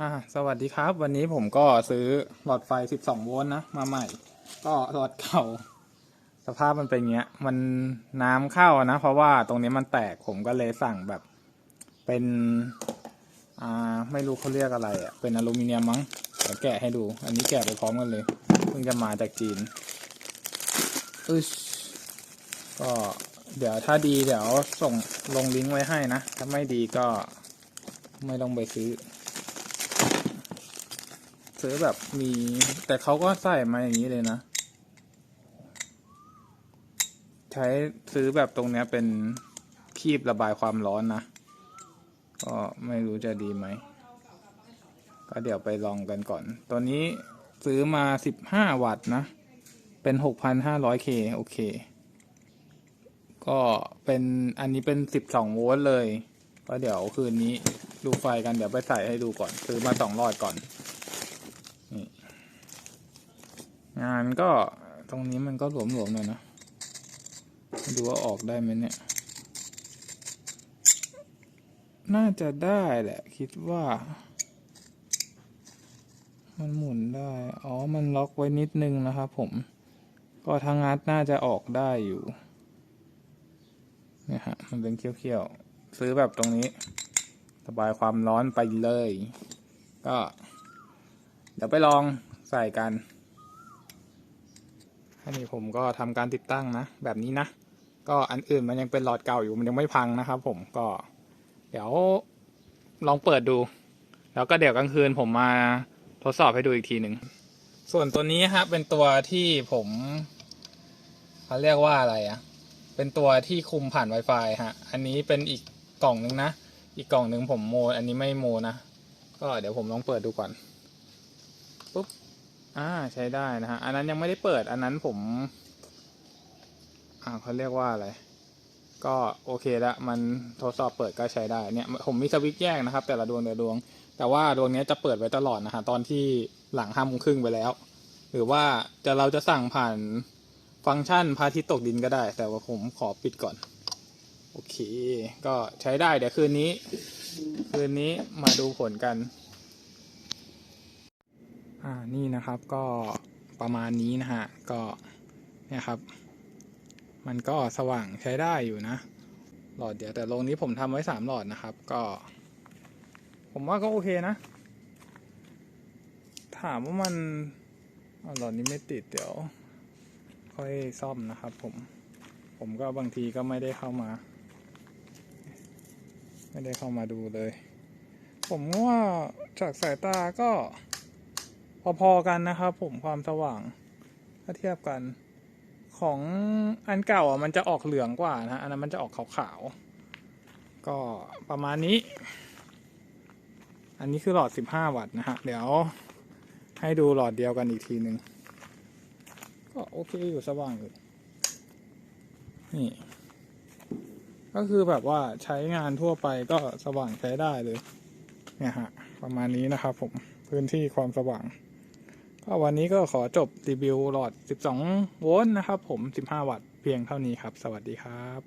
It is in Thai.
อ่าสวัสดีครับ วันนี้ผมก็ซื้อหลอดไฟ 12 โวลต์นะ มาใหม่ ก็หลอดเก่า สภาพมันเป็นเงี้ย มันน้ำเข้านะ เพราะว่าตรงนี้มันแตกผมก็เลยสั่งแบบ เป็นอ่าไม่รู้เขาเรียกอะไรอะ่ะเป็นอลูมิเนียมมั้งเดี๋ยวแกะให้ดู อันนี้แกะไปพร้อมกันเลยเพิ่งจะมาจากจีนอึชก็เดี๋ยวถ้าดีเดี๋ยวส่งลงลิงก์ไว้ให้นะ ถ้าไม่ดีก็ไม่ต้องไปซื้อ ซื้อแบบมี แต่เขาก็ใส่มาอย่างนี้เลยนะ ใช้ซื้อแบบตรงเนี้ยเป็นคีบระบายความร้อนนะ ก็ไม่รู้จะดีไหม ก็เดี๋ยวไปลองกันก่อน ตัวนี้ซื้อมา15วัตต์นะ เป็น 6,500K โอเค ก็เป็นอันนี้เป็น12โวลต์เลยก็เดี๋ยวคืนนี้ดูไฟกันเดี๋ยวไปใส่ให้ดูก่อน ซื้อมาสองหลอดก่อน นี่งานก็ตรงนี้มันก็หลวมๆหน่อยนะ ดูว่าออกได้ไหมเนี่ย น่าจะได้แหละ คิดว่า มันหมุนได้ อ๋อ มันล็อกไว้นิดนึงนะครับผม ก็ทางงัดน่าจะออกได้อยู่เนี่ยฮะ มันเป็นเขี้ยวๆ ซื้อแบบตรงนี้ระบายความร้อนไปเลย ก็ เดี๋ยวไปลองใส่กันอันนี้ผมก็ทำการติดตั้งนะ แบบนี้นะ ก็อันอื่นมันยังเป็นหลอดเก่าอยู่มันยังไม่พังนะครับ ผมก็ เดี๋ยวลองเปิดดู แล้วก็เดี๋ยวกลางคืนผมมาทดสอบให้ดูอีกทีหนึ่งส่วนตัวนี้ฮะเป็นตัวที่ผมเขาเรียกว่าอะไรอะเป็นตัวที่คุมผ่าน Wi-Fi ฮะ อันนี้เป็นอีกกล่องหนึ่งนะ อีกกล่องหนึ่งผมโม อันนี้ไม่โมนะ ก็เดี๋ยวผมลองเปิดดูก่อน ปุ๊บ อ่า ใช้ได้นะฮะ อันนั้นยังไม่ได้เปิด อันนั้นผม อ่าเขาเรียกว่าอะไร ก็โอเคละ มันทดสอบเปิดก็ใช้ได้ เนี่ย ผมมีสวิตช์แยกนะครับ แต่ละดวงแต่ละดวง แต่ว่าดวงนี้จะเปิดไว้ตลอดนะฮะ ตอนที่หลังห้าโมงครึ่งไปแล้ว หรือว่าจะเราจะสั่งผ่านฟังก์ชันพระอาทิตย์ตกดินก็ได้ แต่ว่าผมขอปิดก่อน โอเค ก็ใช้ได้ เดี๋ยวคืนนี้ คืนนี้มาดูผลกัน อ่านี่นะครับก็ประมาณนี้นะฮะก็เนี่ยครับ มันก็สว่างใช้ได้อยู่นะ หลอดเดียวแต่โรงนี้ผมทำไว้สามหลอดนะครับ ก็ ผมว่าก็โอเคนะ ถามว่ามันหลอดนี้ไม่ติดเดี๋ยว ค่อยซ่อมนะครับ ผม ผมก็บางทีก็ไม่ได้เข้ามา ไม่ได้เข้ามาดูเลย ผมว่าจากสายตาก็ พอๆกันนะครับ ผมความสว่าง ถ้าเทียบกัน ของอันเก่าอะมันจะออกเหลืองกว่านะอันนั้นมันจะออกขาวๆก็ประมาณนี้ อันนี้คือหลอด 15 วัตต์นะฮะเดี๋ยวให้ดูหลอดเดียวกันอีกทีหนึ่งก็โอเคอยู่สว่างอยู่นี่ ก็คือแบบว่าใช้งานทั่วไปก็สว่างใช้ได้เลย เนี่ยฮะ ประมาณนี้นะครับผม พื้นที่ความสว่าง ก็วันนี้ก็ขอจบรีวิวหลอด 12 โวลต์นะครับผม 15 วัตต์เพียงเท่านี้ครับ สวัสดีครับ